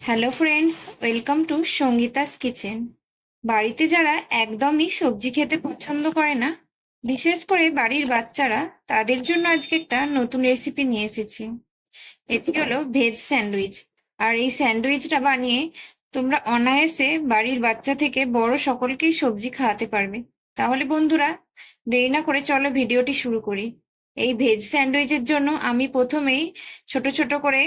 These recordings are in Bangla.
Hello friends welcome to Sangeeta's kitchen বাড়িতে যারা একদমই সবজি খেতে পছন্দ করে না, বিশেষ করে বাড়ির বাচ্চারা, তাদের জন্য আজকে একটা নতুন রেসিপি নিয়ে এসেছি। এটি হলো ভেজ স্যান্ডউইচ আর এই স্যান্ডউইচটা বানিয়ে তোমরা অনায়াসে বাড়ির বাচ্চা থেকে বড় সকলকেই সবজি খাওয়াতে পারবে। তাহলে বন্ধুরা, দেরি না করে চলো ভিডিওটি শুরু করি। এই ভেজ স্যান্ডউইচের জন্য আমি প্রথমেই ছোট ছোট করে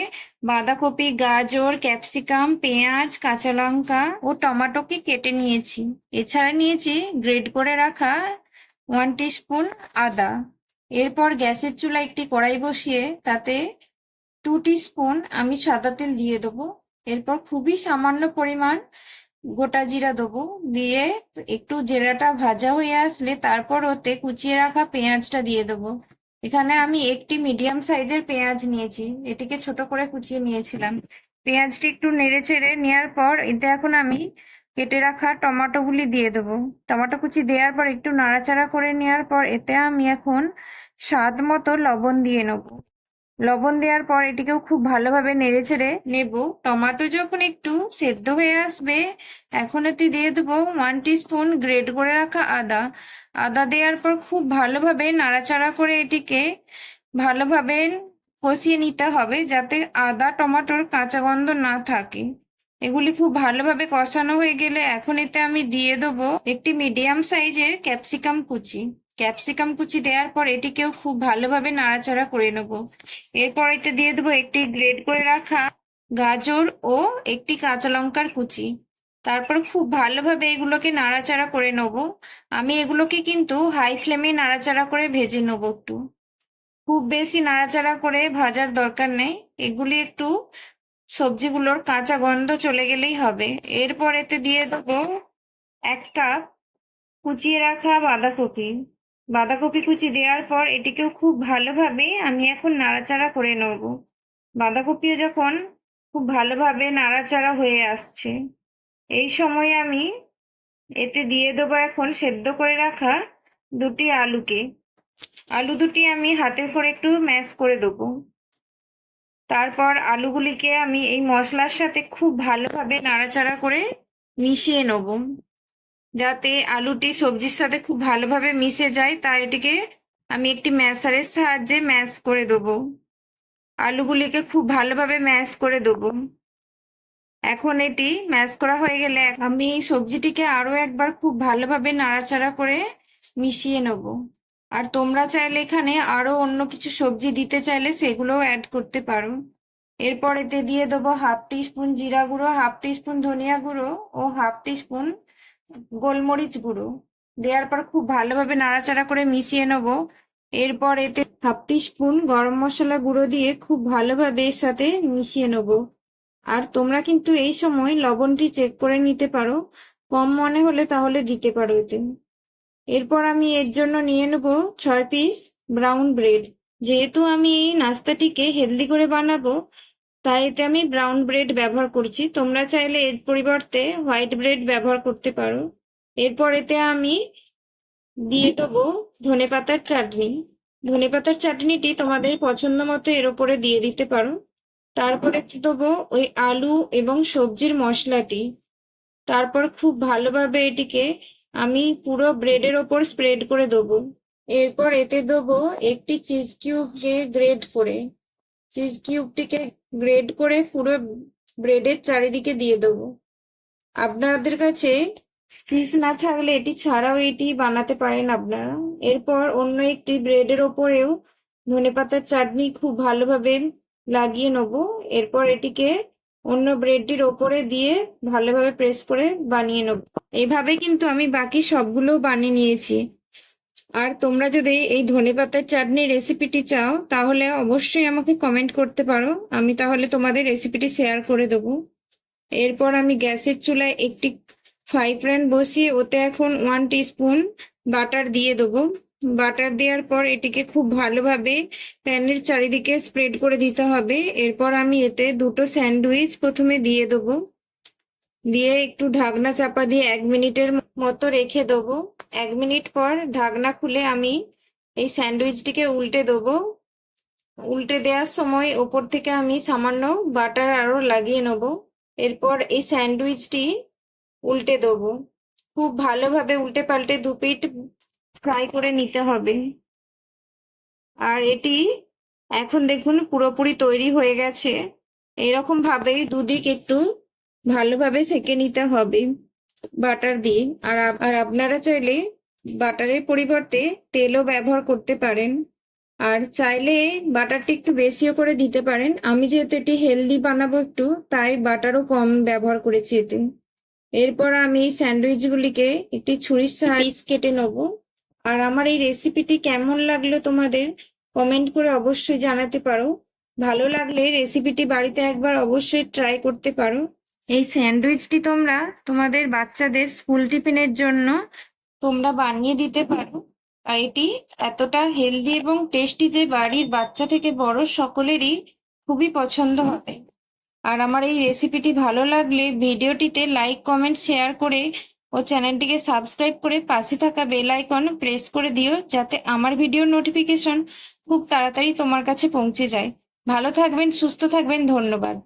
বাঁধাকপি, গাজর ক্যাপসিকাম পেঁয়াজ, কাঁচা লঙ্কা ও টমেটোকে কেটে নিয়েছি। এছাড়া নিয়েছি গ্রেড করে রাখা ওয়ান স্পুন আদা। এরপর গ্যাসের চুলা একটি কড়াই বসিয়ে তাতে টু স্পুন আমি সাদা তেল দিয়ে দেবো। এরপর খুবই সামান্য পরিমাণ গোটা জিরা দেবো। দিয়ে একটু জিরাটা ভাজা হয়ে আসলে তারপর ওতে কুচিয়ে রাখা পেঁয়াজটা দিয়ে দেবো। এখানে আমি একটি মিডিয়াম সাইজের পেঁয়াজ নিয়েছি। এটিকে ছোট করে কুচিয়ে নিয়েছিলাম। পেঁয়াজটি একটু নেড়ে চেড়ে নেওয়ার পর এতে এখন আমি কেটে রাখা টমাটো গুলি দিয়ে দেবো। টমাটো কুচি দেওয়ার পর একটু নাড়াচাড়া করে নেওয়ার পর এতে আমি এখন স্বাদ মতো লবণ দিয়ে নেব। লবণ দেওয়ার পর এটিকেও খুব ভালোভাবে নেড়ে চেড়ে নেব। টমেটো যখন একটু সেদ্ধ হয়ে আসবে, এখন এতে দিয়ে দেবো ওয়ান স্পুন গ্রেট করে রাখা আদা। আদা দেওয়ার পর খুব ভালোভাবে নাড়াচাড়া করে এটিকে ভালোভাবে কষিয়ে নিতে হবে যাতে আদা, টমাটোর কাঁচা গন্ধ না থাকে। এগুলি খুব ভালোভাবে কষানো হয়ে গেলে এখন এতে আমি দিয়ে দেবো একটি মিডিয়াম সাইজের ক্যাপসিকাম কুচি। ক্যাপসিকাম কুচি দেওয়ার পর এটিকেও খুব ভালোভাবে নাড়াচাড়া করে নেব। এরপর এতে দিয়ে দেবো একটি গ্রেড করে রাখা গাজর ও একটি কাঁচা লঙ্কার কুচি। তারপর খুব ভালোভাবে এগুলোকে নাড়াচাড়া করে নেব। আমি এগুলোকে কিন্তু হাই ফ্লেমে নাড়াচাড়া করে ভেজে নেব একটু। খুব বেশি নাড়াচাড়া করে ভাজার দরকার নেই। এগুলি একটু সবজিগুলোর কাঁচা গন্ধ চলে গেলেই হবে। এরপর এতে দিয়ে দেবো এক কাপ কুচিয়ে রাখা বাঁধাকপি। বাঁধাকপি কুচি দেওয়ার পর এটিকেও খুব ভালোভাবে আমি এখন নাড়াচাড়া করে নেব। বাঁধাকপিও যখন খুব ভালোভাবে নাড়াচাড়া হয়ে আসছে, এই সময় আমি এতে দিয়ে দেবো এখন সেদ্ধ করে রাখা দুটি আলুকে। আলু দুটি আমি হাতের করে একটু ম্যাশ করে দেবো। তারপর আলুগুলিকে আমি এই মশলার সাথে খুব ভালোভাবে নাড়াচাড়া করে মিশিয়ে নেব। যাতে আলুটি সবজির সাথে খুব ভালোভাবে মিশে যায়, তাই এটিকে আমি একটি ম্যাশারের সাহায্যে ম্যাশ করে দেবো। আলুগুলিকে খুব ভালোভাবে ম্যাশ করে দেবো। এখন এটি ম্যাশ করা হয়ে গেলে আমি সবজিটিকে আরও একবার খুব ভালোভাবে নাড়াচাড়া করে মিশিয়ে নেব। আর তোমরা চাইলে এখানে আরও অন্য কিছু সবজি দিতে চাইলে সেগুলোও অ্যাড করতে পারো। এরপর এতে দিয়ে দেবো হাফ টি স্পুন জিরা গুঁড়ো, হাফ টি স্পুন ধনিয়া গুঁড়ো ও হাফ টি স্পুন গোলমরিচ গুঁড়ো। দেওয়ার পর খুব ভালোভাবে নাড়াচাড়া করে মিশিয়ে নেব। এরপর এতে হাফ টি স্পুন গরম মশলা গুঁড়ো দিয়ে খুব ভালোভাবে এর সাথে মিশিয়ে নেব। আর তোমরা কিন্তু এই সময় লবণটি চেক করে নিতে পারো। কম মনে হলে তাহলে দিতে পারো এতে। এরপর আমি এর জন্য নিয়ে নেব ছয় পিস ব্রাউন ব্রেড। যেহেতু আমি এই নাস্তাটিকে হেলদি করে বানাবো তাই এতে আমি ব্রাউন ব্রেড ব্যবহার করছি। তোমরা চাইলে এর পরিবর্তে হোয়াইট ব্রেড ব্যবহার করতে পারো। এরপর এতে আমি দিয়ে দেবো ধনে পাতার চাটনি। ধনে পাতার চাটনিটি তোমাদের পছন্দ মতো এর ওপরে দিয়ে দিতে পারো। তারপরে দেবো ওই আলু এবং সবজির মশলাটি। তারপর খুব ভালোভাবে এটিকে আমি পুরো ব্রেডের ওপর স্প্রেড করে দেবো। এরপর এতে দেবো একটি চিজ কিউবকে গ্রেড করে। চিজ কিউবটিকে গ্রেড করে পুরো ব্রেডের চারিদিকে দিয়ে দেবো। আপনাদের কাছে চিজ না থাকলে এটি ছাড়াও এটি বানাতে পারেন আপনারা। এরপর অন্য একটি ব্রেডের ওপরেও ধনেপাতার চাটনি খুব ভালোভাবে লাগিয়ে নেব। এরপর এটিকে অন্য ব্রেডটির ওপরে দিয়ে ভালোভাবে প্রেস করে বানিয়ে নেব। এইভাবে কিন্তু আমি বাকি সবগুলো বানিয়ে নিয়েছি। আর তোমরা যদি এই ধনেপাতার চাটনির রেসিপিটি চাও, তাহলে অবশ্যই আমাকে কমেন্ট করতে পারো। আমি তাহলে তোমাদের রেসিপিটি শেয়ার করে দেবো। এরপর আমি গ্যাসের চুলায় একটি ফ্রাই প্যান বসিয়ে, ওতে এখন ওয়ান স্পুন বাটার দিয়ে দেবো। বাটার দেওয়ার পর এটিকে খুব ভালোভাবে প্যানের চারিদিকে স্প্রেড করে দিতে হবে। এরপর আমি এতে দুটো স্যান্ডউইচ প্রথমে দিয়ে দেবো। দিয়ে একটু ঢাকনা চাপা দিয়ে এক মিনিটের মতো রেখে দেবো। এক মিনিট পর ঢাকনা খুলে আমি এই স্যান্ডউইচটিকে উল্টে দেবো। উল্টে দেওয়ার সময় ওপর থেকে আমি সামান্য বাটার আরও লাগিয়ে নেব। এরপর এই স্যান্ডউইচটি উল্টে দেবো। খুব ভালোভাবে উল্টে পাল্টে দু পিঠ ফ্রাই করে নিতে হবে। আর এটি এখন দেখুন পুরোপুরি তৈরি হয়ে গেছে। এরকম ভাবে দুদিক একটু ভালোভাবে সেকে নিতে হবে বাটার দিয়ে। আর আর আপনারা চাইলে বাটারের পরিবর্তে তেলও ব্যবহার করতে পারেন। আর চাইলে বাটারটা একটু বেশিও করে দিতে পারেন। আমি যেহেতু এটি হেলদি বানাবো একটু তাই বাটারও কম ব্যবহার করেছি এতে। এরপর আমি এই স্যান্ডউইচগুলিকে একটি ছুরির সাহায্যে পিস কেটে নেব। আর আমার এই রেসিপিটি কেমন লাগল তোমাদের কমেন্ট করে অবশ্যই জানাতে পারো। ভালো লাগলে রেসিপিটি বাড়িতে একবার অবশ্যই ট্রাই করতে পারো। এই স্যান্ডউইচটি তোমরা তোমাদের বাচ্চাদের স্কুল টিফিনের জন্য তোমরা বানিয়ে দিতে পারো। আর এটি এতটা হেলদি এবং টেস্টি যে বাড়ির বাচ্চা থেকে বড় সকলেরই খুবই পছন্দ হবে। আর আমার এই রেসিপিটি ভালো লাগলে ভিডিওটিতে লাইক, কমেন্ট, শেয়ার করে ও চ্যানেলটিকে সাবস্ক্রাইব করে পাশে থাকা বেল আইকন প্রেস করে দিও যাতে আমার ভিডিওর নোটিফিকেশন খুব তাড়াতাড়ি তোমার কাছে পৌঁছে যায়। ভালো থাকবেন, সুস্থ থাকবেন, ধন্যবাদ।